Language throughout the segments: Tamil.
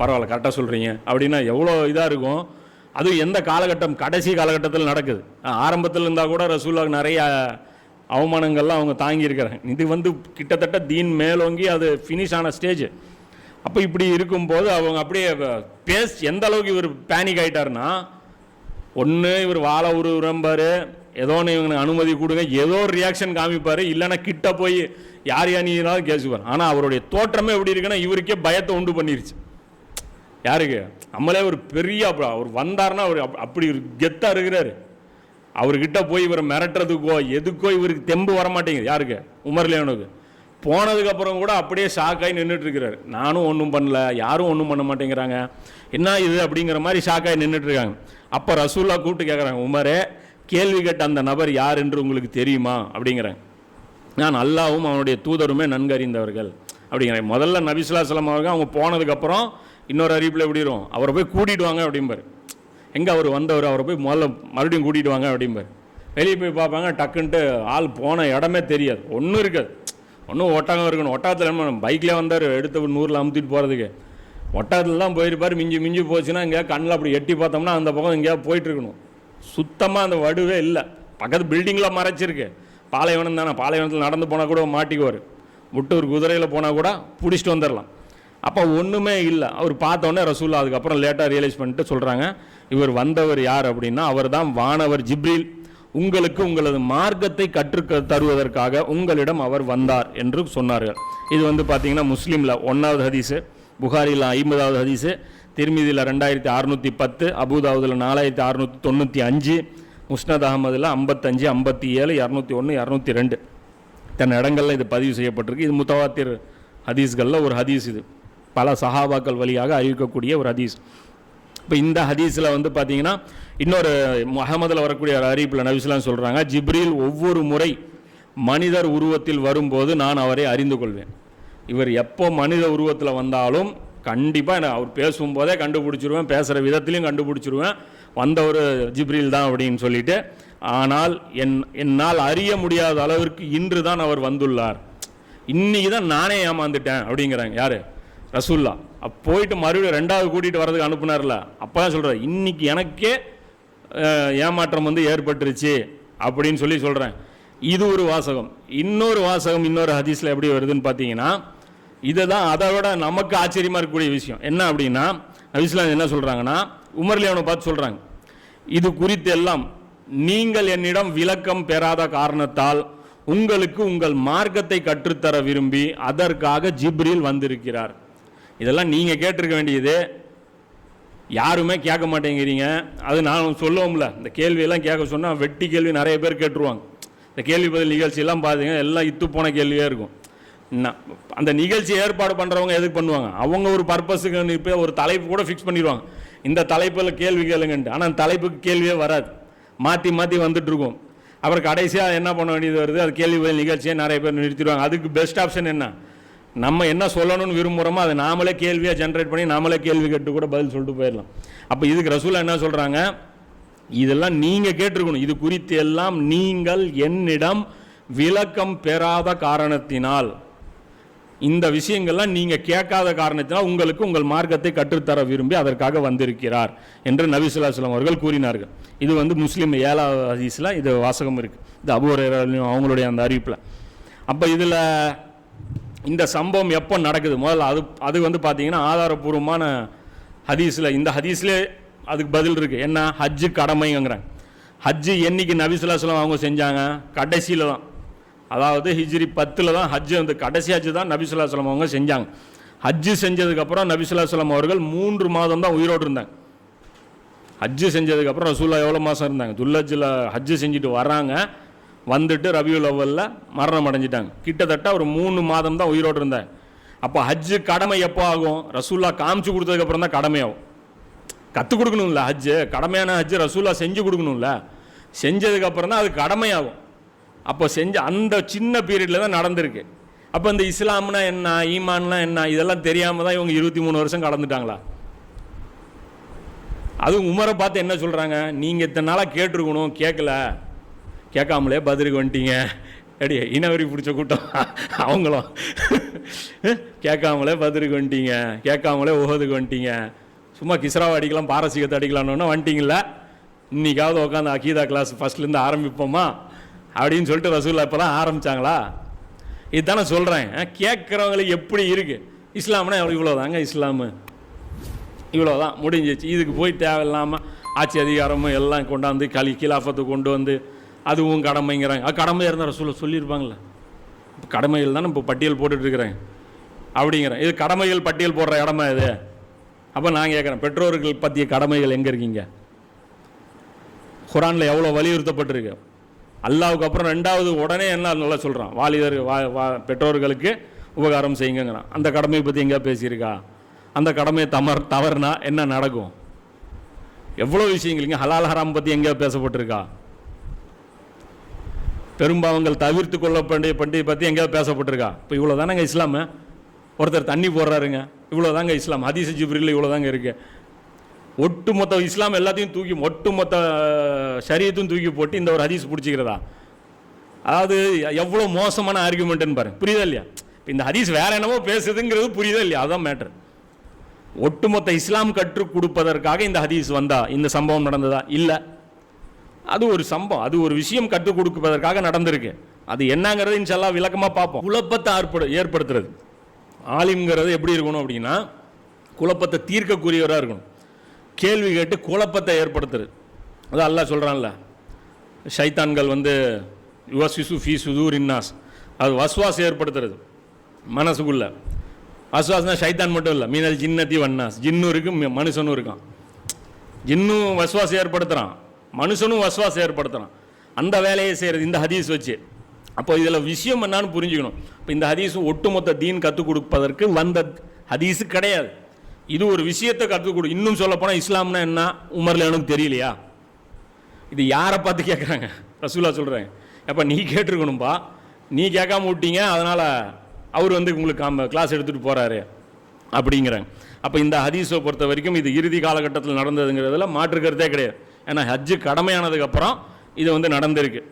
பரவாயில்ல கரெக்டாக சொல்கிறீங்க அப்படின்னா எவ்வளோ இதாக இருக்கும்? அதுவும் எந்த காலகட்டம்? கடைசி காலகட்டத்தில் நடக்குது. ஆரம்பத்தில் இருந்தால் கூட ரசூலாவுக்கு நிறைய அவமானங்கள்லாம் அவங்க தாங்கியிருக்கிறாங்க. இது வந்து கிட்டத்தட்ட தீன் மேலோங்கி அது ஃபினிஷ் ஆன ஸ்டேஜ் அப்போ இப்படி இருக்கும்போது அவங்க அப்படியே பேஸ் எந்த அளவுக்கு இவர் பேனிக் ஆயிட்டாருன்னா ஒன்று இவர் வாழ உருவம்பார் ஏதோ ஒன்று இவங்களுக்கு அனுமதி கொடுங்க. ஏதோ ஒரு ரியாக்ஷன் காமிப்பார். இல்லைன்னா கிட்ட போய் யார் யானினாலும் கேசுவார் ஆனால் அவருடைய தோற்றமே எப்படி இருக்குன்னா இவருக்கே பயத்தை உண்டு பண்ணிருச்சு. யாருக்கு? நம்மளே ஒரு பெரிய அவர் வந்தாருன்னா அவர் அப்- அப்படி ஒரு கெத்தா இருக்கிறாரு. அவர்கிட்ட போய் இவரை மிரட்டுறதுக்கோ எதுக்கோ இவருக்கு தெம்பு வர மாட்டேங்குது யாருக்கு உமர்லேவனுக்கு போனதுக்கப்புறம் கூட அப்படியே ஷாக்காகி நின்றுட்டுருக்கிறாரு நானும் ஒன்றும் பண்ணல யாரும் ஒன்றும் பண்ண மாட்டேங்கிறாங்க. என்ன இது அப்படிங்கிற மாதிரி ஷாக்காகி நின்றுட்டுருக்காங்க அப்போ ரசூல்லா கூப்பிட்டு கேட்குறாங்க உமரே கேள்வி கேட்ட அந்த நபர் யார் என்று உங்களுக்கு தெரியுமா? அப்படிங்கிறாங்க. நான் அல்லாவும் அவனுடைய தூதருமே நன்கு அறிந்தவர்கள் முதல்ல நபிசுல்லாசலம் அவர்கள் அவங்க போனதுக்கப்புறம் இன்னொரு அறிவிப்பில் எப்படி வரும்? அவரை போய் கூட்டிடுவாங்க வாங்க எங்கே அவர் வந்தவர்? அவரை போய் முதல்ல மறுபடியும் கூட்டிகிட்டு வாங்க அப்படிம்பார். வெளியே போய் பார்ப்பாங்க டக்குன்ட்டு ஆள் போன இடமே தெரியாது. ஒன்றும் இருக்காது. ஒன்றும் ஒட்டகம் இருக்கணும். ஒட்டகத்தில் என்ன பைக்கில் வந்தார் எடுத்து நூறில் அமுத்திட்டு போகிறதுக்கு ஒட்டகத்தில் தான் போயிருப்பார் மிஞ்சி மிஞ்சி போச்சுன்னா எங்கேயா கண்ணில் அப்படி எட்டி பார்த்தோம்னா அந்த பக்கம் எங்கேயா போயிட்டு இருக்கணும் சுத்தமாக அந்த வடுவே இல்லை. பக்கத்து பில்டிங்கில் மறைச்சிருக்கு. பாலைவனம் தானே பாலைவனத்தில் நடந்து போனால் கூட மாட்டிக்குவார். விட்டு ஒரு குதிரையில் போனால் கூட பிடிச்சிட்டு வந்துடலாம் அப்போ ஒன்றுமே இல்லை. அவர் பார்த்த உடனே ரசூல்லா அதுக்கப்புறம் லேட்டாக ரியலைஸ் பண்ணிட்டு சொல்கிறாங்க இவர் வந்தவர் யார் அப்படின்னா அவர் தான் வானவர் ஜிப்ரீல். உங்களுக்கு உங்களது மார்க்கத்தை கற்றுக்க தருவதற்காக உங்களிடம் அவர் வந்தார் என்று சொன்னார்கள். இது வந்து பார்த்தீங்கன்னா முஸ்லீமில் ஒன்றாவது ஹதீஸு புகாரியில் ஐம்பதாவது ஹதீஸு திருமிதியில் ரெண்டாயிரத்தி அறுநூற்றி பத்து அபுதாவுதில் நாலாயிரத்தி அறுநூற்றி தொண்ணூற்றி அஞ்சு முஸ்னத் அகமதில் ஐம்பத்தஞ்சு ஐம்பத்தி ஏழு இரநூத்தி ஒன்று இரநூத்தி ரெண்டு. தன் இடங்களில் இது பதிவு செய்யப்பட்டிருக்கு. இது முத்தவாத்திர் ஹதீஸ்களில் ஒரு ஹதீஸ் இது. பல சஹாபாக்கள் வழியாக அறிவிக்கக்கூடிய ஒரு ஹதீஸ். இப்போ இந்த ஹதீஸில் வந்து பார்த்தீங்கன்னா இன்னொரு முகமதில் வரக்கூடிய ஒரு அறிவிப்பில் நபிஸ்லாம் சொல்கிறாங்க ஜிப்ரில் ஒவ்வொரு முறை மனிதர் உருவத்தில் வரும்போது நான் அவரை அறிந்து கொள்வேன். இவர் எப்போ மனித உருவத்தில் வந்தாலும் கண்டிப்பாக நான் அவர் பேசும்போதே கண்டுபிடிச்சிருவேன் பேசுகிற விதத்திலையும் கண்டுபிடிச்சிருவேன். வந்தவர் ஜிப்ரில் தான் அப்படின்னு சொல்லிட்டு ஆனால் என் என்னால் அறிய முடியாத அளவிற்கு இன்று தான் அவர் வந்துள்ளார். இன்னைக்கு தான் நானே ஏமாந்துட்டேன். அப்படிங்கிறாங்க. யார்? ரசூல்லா. அப்போ போயிட்டு மறுபடியும் ரெண்டாவது கூட்டிகிட்டு வரதுக்கு அனுப்புனார்ல. அப்போ தான் சொல்கிறார் இன்றைக்கி எனக்கே ஏமாற்றம் வந்து ஏற்பட்டுருச்சு அப்படின்னு சொல்லி சொல்கிறேன் இது ஒரு வாசகம். இன்னொரு வாசகம் இன்னொரு ஹதீஸில் எப்படி வருதுன்னு பார்த்தீங்கன்னா இதை தான் அதை விட நமக்கு ஆச்சரியமாக இருக்கக்கூடிய விஷயம். என்ன அப்படின்னா நபிஸ்லாம் என்ன சொல்கிறாங்கன்னா உமர்லியாவனை பார்த்து சொல்கிறாங்க இது குறித்து எல்லாம் நீங்கள் என்னிடம் விளக்கம் பெறாத காரணத்தால் உங்களுக்கு உங்கள் மார்க்கத்தை கற்றுத்தர விரும்பி அதற்காக ஜிப்ரியில் வந்திருக்கிறார். இதெல்லாம் நீங்கள் கேட்டிருக்க வேண்டியது. யாருமே கேட்க மாட்டேங்கிறீங்க. அது நான் சொல்லுவோம்ல இந்த கேள்வியெல்லாம் கேட்க சொன்னால் வெட்டி கேள்வி நிறைய பேர் கேட்டுருவாங்க. இந்த கேள்வி பதில் நிகழ்ச்சியெல்லாம் பார்த்தீங்க எல்லாம் இத்து போன கேள்வியாக இருக்கும். நான் அந்த நிகழ்ச்சி ஏற்பாடு பண்ணுறவங்க எதுக்கு பண்ணுவாங்க? அவங்க ஒரு பர்பஸுக்கு இப்போ ஒரு தலைப்பு கூட ஃபிக்ஸ் பண்ணிடுவாங்க. இந்த தலைப்பில் கேள்வி கேளுங்கன்ட்டு. ஆனால் தலைப்புக்கு கேள்வியே வராது. மாற்றி மாற்றி வந்துட்டுருக்கும். அப்புறம் கடைசியாக என்ன பண்ண வேண்டியது வருது? அது கேள்வி பதில் நிகழ்ச்சியை நிறைய பேர் நிறுத்திடுவாங்க. அதுக்கு பெஸ்ட் ஆப்ஷன் என்ன? நம்ம என்ன சொல்லணும்னு விரும்புகிறோமோ அதை நாமளே கேள்வியாக ஜென்ரேட் பண்ணி நாமளே கேள்வி கேட்டு கூட பதில் சொல்லிட்டு போயிடலாம். அப்போ இதுக்கு ரசூலா என்ன சொல்கிறாங்க இதெல்லாம் நீங்கள் கேட்டிருக்கணும். இது குறித்து எல்லாம் நீங்கள் என்னிடம் விளக்கம் பெறாத காரணத்தினால். இந்த விஷயங்கள்லாம் நீங்கள் கேட்காத காரணத்தினால் உங்களுக்கு உங்கள் மார்க்கத்தை கற்றுத்தர விரும்பி அதற்காக வந்திருக்கிறார் என்று நபிசுல்லாஸ்லாம் அவர்கள் கூறினார்கள். இது வந்து முஸ்லீம் ஏழாவது ஹதீஸில் இது வாசகம் இருக்குது இது அபூர் அவங்களுடைய அந்த அறிவிப்பில். அப்போ இதில் இந்த சம்பவம் எப்போ நடக்குது? முதல்ல அது அது வந்து பார்த்தீங்கன்னா ஆதாரபூர்வமான ஹதீஸில் இந்த ஹதீஸ்லே அதுக்கு பதில் இருக்குது என்ன? ஹஜ்ஜு கடமைங்கிறாங்க. ஹஜ்ஜு என்னைக்கு நபிசுல்லாஸ்லாம் அவங்க செஞ்சாங்க? கடைசியில் தான். அதாவது ஹிஜ்ரி பத்தில் தான் ஹஜ்ஜு வந்து கடைசி ஹஜ்ஜு தான் நபிசுல்லாசலம் அவங்க செஞ்சாங்க. ஹஜ்ஜு செஞ்சதுக்கப்புறம் நபிசுல்லாசலம் அவர்கள் மூன்று மாதம் தான் உயிரோடு இருந்தாங்க. ஹஜ்ஜு செஞ்சதுக்கப்புறம் ரசூல்லா எவ்வளோ மாதம் இருந்தாங்க? துல்லஜில் ஹஜ்ஜு செஞ்சுட்டு வராங்க வந்துட்டு ரபியுல் அவ்வலில் மரணம் அடைஞ்சிட்டாங்க. கிட்டத்தட்ட ஒரு மூணு மாதம் தான் உயிரோடு இருந்தாங்க. அப்போ ஹஜ்ஜு கடமை எப்போ ஆகும்? ரசூல்லா காமிச்சு கொடுத்ததுக்கப்புறம் தான் கடமையாகும் கற்றுக் கொடுக்கணும்ல ஹஜ்ஜு கடமையான ஹஜ்ஜு ரசூல்லா செஞ்சு கொடுக்கணும்ல. செஞ்சதுக்கப்புறம் தான் அது கடமையாகும் அப்போ செஞ்ச அந்த சின்ன பீரியடில் தான் நடந்திருக்கு. அப்போ இந்த இஸ்லாம்னா என்ன ஈமான்னா என்ன இதெல்லாம் தெரியாமல் தான் இவங்க இருபத்தி மூணு வருஷம் கடந்துட்டாங்களா? அதுவும் உமரை பார்த்து என்ன சொல்கிறாங்க நீங்கள் இத்தனை நாளாக கேட்டிருக்கணும் கேட்கல. கேட்காமலே பதிலுக்கு வந்துட்டீங்க. அடி இனவரி பிடிச்ச கூட்டம். அவங்களும். கேட்காமலே பதிலுக்கு வந்துட்டீங்க. கேட்காமலே உகதுக்கு வந்துட்டீங்க. சும்மா கிஸ்ராவை அடிக்கலாம் பாரசீகத்தை அடிக்கலான்னு வந்துட்டீங்களா இன்னைக்காவது உட்காந்து அகீதா கிளாஸ் ஃபஸ்ட்லேருந்து ஆரம்பிப்போமா? அப்படின்னு சொல்லிட்டு ரசூல்லா இப்போ தான் ஆரம்பித்தாங்களா இதுதானே சொல்கிறேன் கேட்குறவங்களுக்கு எப்படி இருக்குது இஸ்லாம்னா இவ்வளோதாங்க இஸ்லாமு. இவ்வளோதான் முடிஞ்சிச்சு. இதுக்கு போய் தேவையில்லாமல் ஆட்சி அதிகாரமும் எல்லாம் கொண்டாந்து களி கிலாஃபத்தை கொண்டு வந்து அதுவும் கடமைங்கிறாங்க. அது கடமையாக இருந்தால் ரசூலை சொல்லியிருப்பாங்களே இப்போ கடமைகள் தானே இப்போ பட்டியல் போட்டுட்ருக்குறேன் அப்படிங்கிறேன். இது கடமைகள் பட்டியல் போடுற இடமா இது? அப்போ நான் கேட்குறேன் பெற்றோர்கள் பற்றிய கடமைகள் எங்கே இருக்கீங்க? குரானில் எவ்வளோ வலியுறுத்தப்பட்டிருக்கு? அல்லாவுக்கு அப்புறம் ரெண்டாவது உடனே என்ன நல்லா சொல்கிறான் வாலிதர் வா வா பெற்றோர்களுக்கு உபகாரம் செய்யுங்கிறான் அந்த கடமையை பற்றி எங்கேயா பேசியிருக்கா? அந்த கடமையை தமர் தவறுனா என்ன நடக்கும்? எவ்வளோ விஷயங்கள் ஹலால் ஹராம் பற்றி எங்கேயா பேசப்பட்டிருக்கா? பெரும்பாவங்கள் தவிர்த்து கொள்ளப்பண்டிய பண்டிகை பற்றி எங்கேயாவது பேசப்பட்டிருக்கா? இப்போ இவ்வளோ தானேங்க இஸ்லாமு? ஒருத்தர் தண்ணி போடுறாருங்க. இவ்வளோ தாங்க இஸ்லாம். ஹதீஸ் ஜிப்ரில் இவ்வளோ தாங்க இருக்கு. ஒட்டுமொத்த இஸ்லாம் எல்லாத்தையும் தூக்கி ஒட்டு மொத்த சரியத்தையும் தூக்கி போட்டு இந்த ஒரு ஹதீஸ் பிடிச்சிக்கிறதா? அதாவது எவ்வளோ மோசமான ஆர்குமெண்ட்னு பாருங்க புரியுதா இல்லையா? இந்த ஹதீஸ் வேற என்னவோ பேசுதுங்கிறது புரியுதா இல்லையா? அதான் மேட்ரு ஒட்டுமொத்த இஸ்லாம் கற்றுக் கொடுப்பதற்காக இந்த ஹதீஸ் வந்தா இந்த சம்பவம் நடந்ததா? இல்லை. அது ஒரு சம்பவம். அது ஒரு விஷயம் கற்றுக் கொடுப்பதற்காக நடந்திருக்கு. அது என்னங்கிறது இன்ஷல்லா விளக்கமாக பார்ப்போம். குழப்பத்தை ஏற்படு ஏற்படுத்துறது. ஆலிம்ங்கிறது எப்படி இருக்கணும் அப்படின்னா குழப்பத்தை தீர்க்கக்கூடியவராக இருக்கணும். கேள்வி கேட்டு குழப்பத்தை ஏற்படுத்துறது. அது அல்லாஹ் சொல்கிறான்ல சைத்தான்கள் வந்து யுவசிசு ஃபி சுதூர் இன்னாஸ் அது வஸ்வாஸ் ஏற்படுத்துறது. மனசுக்குள்ள. வஸ்வாஸ்னால் சைத்தான் மட்டும் இல்லை மீனல் ஜின்னத்தி வன்னாஸ் ஜின்னும் இருக்கு மனுஷனும் இருக்கான். ஜின்னும் வஸ்வாஸ் ஏற்படுத்துகிறான் மனுஷனும் வஸ்வாஸ் ஏற்படுத்தணும் அந்த வேலையை செய்கிறது இந்த ஹதீஸ் வச்சு. அப்போ இதில் விஷயம் என்னான்னு புரிஞ்சுக்கணும். இப்போ இந்த ஹதீஸ் ஒட்டுமொத்த தீன் கற்றுக் கொடுப்பதற்கு வந்த ஹதீஸு கிடையாது. இது ஒரு விஷயத்தை கற்றுக் கொடு. இன்னும் சொல்லப்போனால் இஸ்லாம்னா என்ன? உமர்ல எனக்கு தெரியலையா? இது யாரை பார்த்து கேட்குறாங்க ரசூலா சொல்கிறேன் எப்போ நீ கேட்டிருக்கணும்ப்பா நீ கேட்காம விட்டீங்க அதனால் அவர் வந்து உங்களுக்கு காம கிளாஸ் எடுத்துகிட்டு போகிறாரு அப்படிங்கிறாங்க. அப்போ இந்த ஹதீஸை பொறுத்த வரைக்கும் இது இறுதி காலகட்டத்தில் நடந்ததுங்கிறதுல மாற்றுக்கிறதே கிடையாது. ஏன்னா ஹஜ்ஜு கடமையானதுக்கப்புறம் இது வந்து நடந்திருக்கு.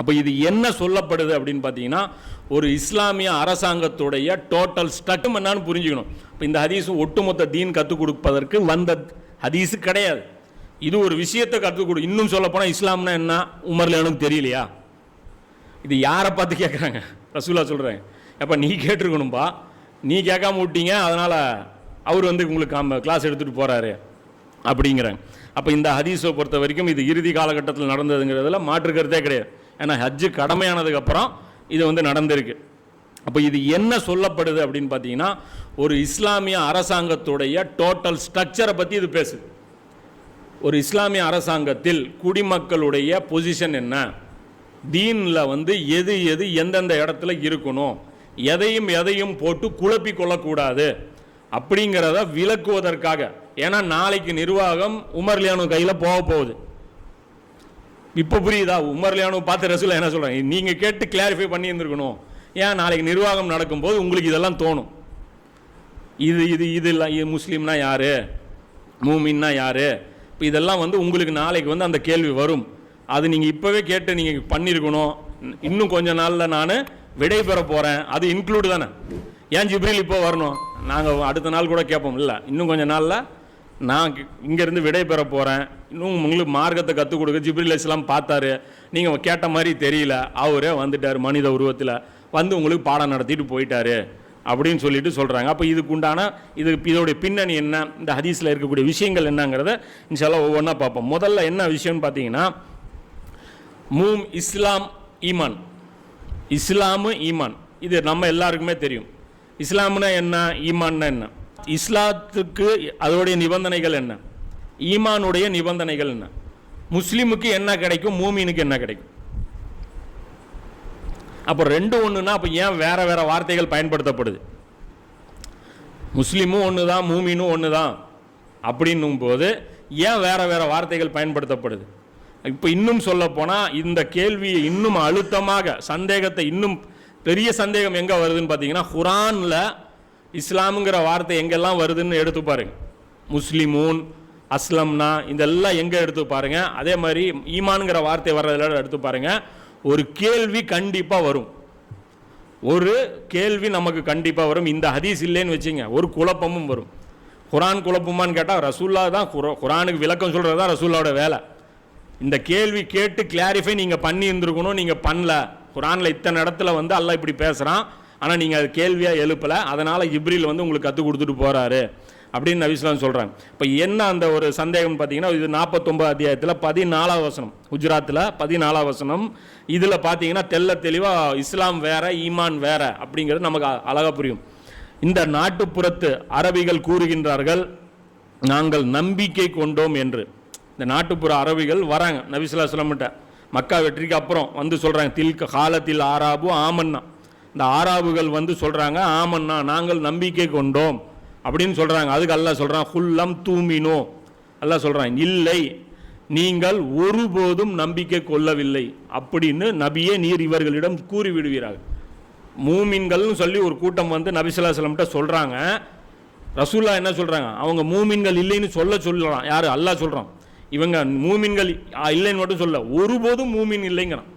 அப்போ இது என்ன சொல்லப்படுது அப்படின்னு பார்த்தீங்கன்னா ஒரு இஸ்லாமிய அரசாங்கத்துடைய டோட்டல் ஸ்டட்டும் என்னான்னு புரிஞ்சுக்கணும். இப்போ இந்த ஹதீஸ் ஒட்டுமொத்த தீன் கற்றுக் கொடுப்பதற்கு வந்த ஹதீஸு கிடையாது. இது ஒரு விஷயத்தை கற்றுக் கொடு இன்னும் சொல்லப்போனால் இஸ்லாம்னா என்ன? உமர்ல எனக்கு தெரியலையா? இது யாரை பார்த்து கேட்குறாங்க ரசூலா சொல்கிறேன் எப்போ நீ கேட்டிருக்கணும்பா. நீ கேட்காம விட்டீங்க அதனால் அவர் வந்து உங்களுக்கு காம கிளாஸ் எடுத்துகிட்டு போகிறாரு அப்படிங்கிறாங்க அப்போ இந்த ஹதீஸை பொறுத்த வரைக்கும் இது இறுதி காலகட்டத்தில் நடந்ததுங்கிறதுல மாற்றுக்கிறதே கிடையாது. ஏன்னா ஹஜ்ஜு கடமையானதுக்கப்புறம் இது வந்து நடந்திருக்கு. அப்போ இது என்ன சொல்லப்படுது அப்படின்னு பார்த்தீங்கன்னா ஒரு இஸ்லாமிய அரசாங்கத்துடைய டோட்டல் ஸ்ட்ரக்சரை பற்றி இது பேசுது. ஒரு இஸ்லாமிய அரசாங்கத்தில் குடிமக்களுடைய பொசிஷன் என்ன? தீனில் வந்து எது எது எந்தெந்த இடத்துல இருக்கணும்? எதையும் எதையும் போட்டு குழப்பி கொள்ளக்கூடாது. அப்படிங்கிறத விளக்குவதற்காக ஏன்னா நாளைக்கு நிர்வாகம் உமர்லியானு கையில் போக போகுது. இப்போ புரியுதா? உமர்லியானு பார்த்து ரசூலா என்ன சொல்கிறாங்க நீங்கள் கேட்டு கிளாரிஃபை பண்ணியிருந்துருக்கணும். ஏன் நாளைக்கு நிர்வாகம் நடக்கும்போது உங்களுக்கு இதெல்லாம் தோணும்? இது இது இது இல்லை இது முஸ்லீம்னா யார்? மூமின்னா யார்? இப்போ இதெல்லாம் வந்து உங்களுக்கு நாளைக்கு வந்து அந்த கேள்வி வரும். அது நீங்கள் இப்போவே கேட்டு நீங்கள் பண்ணியிருக்கணும் இன்னும் கொஞ்ச நாளில் நான் விடை பெற போகிறேன் அது இன்க்ளூடு தானே? ஏன் ஜிப்ரில் இப்போ வரணும்? நாங்கள் அடுத்த நாள் கூட கேட்போம். இல்லை இன்னும் கொஞ்சம் நாளில் நான் இங்கேருந்து விடை பெற போகிறேன் இன்னும் உங்களுக்கு மார்க்கத்தை கற்றுக் கொடுக்க ஜிப்ரில் இஸ்லாம் பார்த்தாரு. நீங்கள் கேட்ட மாதிரி தெரியல. அவரே வந்துட்டார் மனித உருவத்தில். வந்து உங்களுக்கு பாடம் நடத்திட்டு போயிட்டாரு. அப்படின்னு சொல்லிட்டு சொல்கிறாங்க அப்போ இதுக்கு உண்டான இது இதோடைய பின்னணி என்ன? இந்த ஹதீஸில் இருக்கக்கூடிய விஷயங்கள் என்னங்கிறத இன்ஷால்லா ஒவ்வொன்றா பார்ப்போம். முதல்ல என்ன விஷயம்னு பார்த்தீங்கன்னா மூம் இஸ்லாம் ஈமான். இஸ்லாமு ஈமான். இது நம்ம எல்லாருக்குமே தெரியும். இஸ்லாம்னா என்ன? ஈமான்னா என்ன? இஸ்லாத்துக்கு அதோடைய நிபந்தனைகள் என்ன? ஈமானுடைய நிபந்தனைகள் என்ன? முஸ்லீமுக்கு என்ன கிடைக்கும்? மூமீனுக்கு என்ன கிடைக்கும்? அப்போ ரெண்டு ஒன்றுனா அப்போ ஏன் வேறு வேறு வார்த்தைகள் பயன்படுத்தப்படுது? முஸ்லீமும் ஒன்று தான் மூமினும் ஒன்று தான் அப்படின்னும் போது ஏன் வேறு வேறு வார்த்தைகள் பயன்படுத்தப்படுது? இப்போ இன்னும் சொல்லப்போனால் இந்த கேள்வியை இன்னும் அழுத்தமாக சந்தேகத்தை இன்னும் பெரிய சந்தேகம் எங்கே வருதுன்னு பார்த்தீங்கன்னா குரானில் இஸ்லாமுங்கிற வார்த்தை எங்கெல்லாம் வருதுன்னு எடுத்து பாருங்க. முஸ்லிமூன் அஸ்லம்னா இதெல்லாம் எங்கே எடுத்து பாருங்கள் அதே மாதிரி ஈமான்ங்கிற வார்த்தை வர்றதில் எடுத்து பாருங்க. ஒரு கேள்வி கண்டிப்பாக வரும். ஒரு கேள்வி நமக்கு கண்டிப்பாக வரும். இந்த ஹதீஸ் இல்லைன்னு வச்சுங்க ஒரு குழப்பமும் வரும். குரான் குழப்பமான்னு கேட்டால் ரசூல்லா தான் குர- குரானுக்கு விளக்கம் சொல்கிறது தான் ரசூல்லாவோட வேலை. இந்த கேள்வி கேட்டு கிளாரிஃபை நீங்கள் பண்ணி இருந்திருக்கணும் நீங்கள் பண்ணல. குரானில் இத்தனை இடத்துல வந்து அல்லாஹ் இப்படி பேசுகிறான் ஆனால் நீங்கள் அது கேள்வியாக எழுப்பலை. அதனால் இப்ரில் வந்து உங்களுக்கு கற்றுக் கொடுத்துட்டு போகிறாரு அப்படின்னு நபிஸ்லாம் சொல்கிறாங்க இப்போ என்ன அந்த ஒரு சந்தேகம் பார்த்தீங்கன்னா இது நாற்பத்தொம்பது அத்தியாயத்தில் பதினாலாம் வசனம். குஜராத்தில் பதினாலாம் வசனம். இதில் பார்த்தீங்கன்னா தெல்ல தெளிவாக இஸ்லாம் வேற ஈமான் வேற அப்படிங்கிறது நமக்கு அழகாக அழகா புரியும். இந்த நாட்டுப்புறத்து அரபிகள் கூறுகின்றார்கள் நாங்கள் நம்பிக்கை கொண்டோம் என்று. இந்த நாட்டுப்புற அரபிகள் வராங்க. நபிசுல்லா சொல்லமிட்ட மக்கா வெற்றிக்கு அப்புறம் வந்து சொல்கிறாங்க தில்க காலத்தில் ஆராபு ஆமன்னா. இந்த ஆராபுகள் வந்து சொல்கிறாங்க ஆமண்ணா நாங்கள் நம்பிக்கை கொண்டோம். அப்படின்னு சொல்கிறாங்க அதுக்கு அல்லா சொல்கிறான் ஹுல்லம் தூமினோ. அல்லா சொல்கிறான் இல்லை நீங்கள் ஒருபோதும் நம்பிக்கை கொள்ளவில்லை. அப்படின்னு நபியே நீர் இவர்களிடம் கூறிவிடுவீர்கள் மூமின்கள்னு சொல்லி ஒரு கூட்டம் வந்து நபிசுல்லா சொல்லம்கிட்ட சொல்கிறாங்க ரசூல்லா என்ன சொல்கிறாங்க அவங்க மூமின்கள் இல்லைன்னு சொல்ல சொல்லலாம் யார்? அல்லாஹ் சொல்கிறான் இவங்க மூமின்கள் ஆ, இல்லைன்னு மட்டும் சொல்ல ஒருபோதும் மூமின் இல்லைங்கிறான்.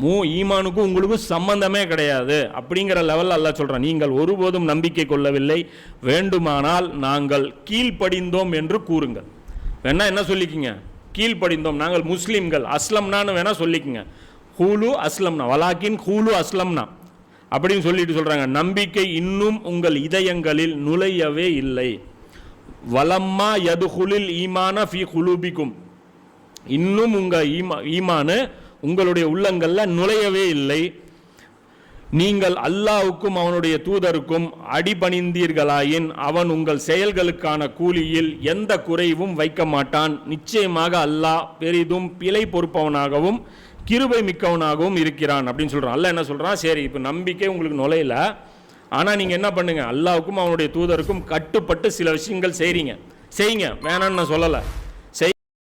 மூ ஈமானுக்கும் உங்களுக்கும் சம்பந்தமே கிடையாது. அப்படிங்கிற லெவலில் அல்ல சொல்கிறேன் நீங்கள் ஒருபோதும் நம்பிக்கை கொள்ளவில்லை. வேண்டுமானால் நாங்கள் கீழ்ப்படிந்தோம் என்று கூறுங்கள். வேணா என்ன சொல்லிக்கிங்க? கீழ்ப்படிந்தோம். நாங்கள் முஸ்லீம்கள். அஸ்லம்னான்னு வேணா சொல்லிக்கிங்க. ஹூலு அஸ்லம்னா வலாக்கின் ஹூலு அஸ்லம்னா. அப்படின்னு சொல்லிட்டு சொல்கிறாங்க நம்பிக்கை இன்னும் உங்கள் இதயங்களில் நுழையவே இல்லை. வலம்மா யதுகுலில் ஈமான ஃபி குலூபிக்கும். இன்னும் உங்கள் ஈமா ஈமானு உங்களுடைய உள்ளங்களில் நுழையவே இல்லை. நீங்கள் அல்லாவுக்கும் அவனுடைய தூதருக்கும் அடிபணிந்தீர்களாயின் அவன் உங்கள் செயல்களுக்கான கூலியில் எந்த குறைவும் வைக்க மாட்டான். நிச்சயமாக அல்லாஹ் பெரிதும் பிழை பொறுப்பவனாகவும் கிருபை மிக்கவனாகவும் இருக்கிறான் அப்படின்னு சொல்கிறான் அல்ல என்ன சொல்கிறான் சரி இப்போ நம்பிக்கை உங்களுக்கு நுழையல. ஆனால் நீங்கள் என்ன பண்ணுங்கள் அல்லாவுக்கும் அவனுடைய தூதருக்கும் கட்டுப்பட்டு சில விஷயங்கள் செய்கிறீங்க செய்யுங்க. வேணான்னு நான் சொல்லலை.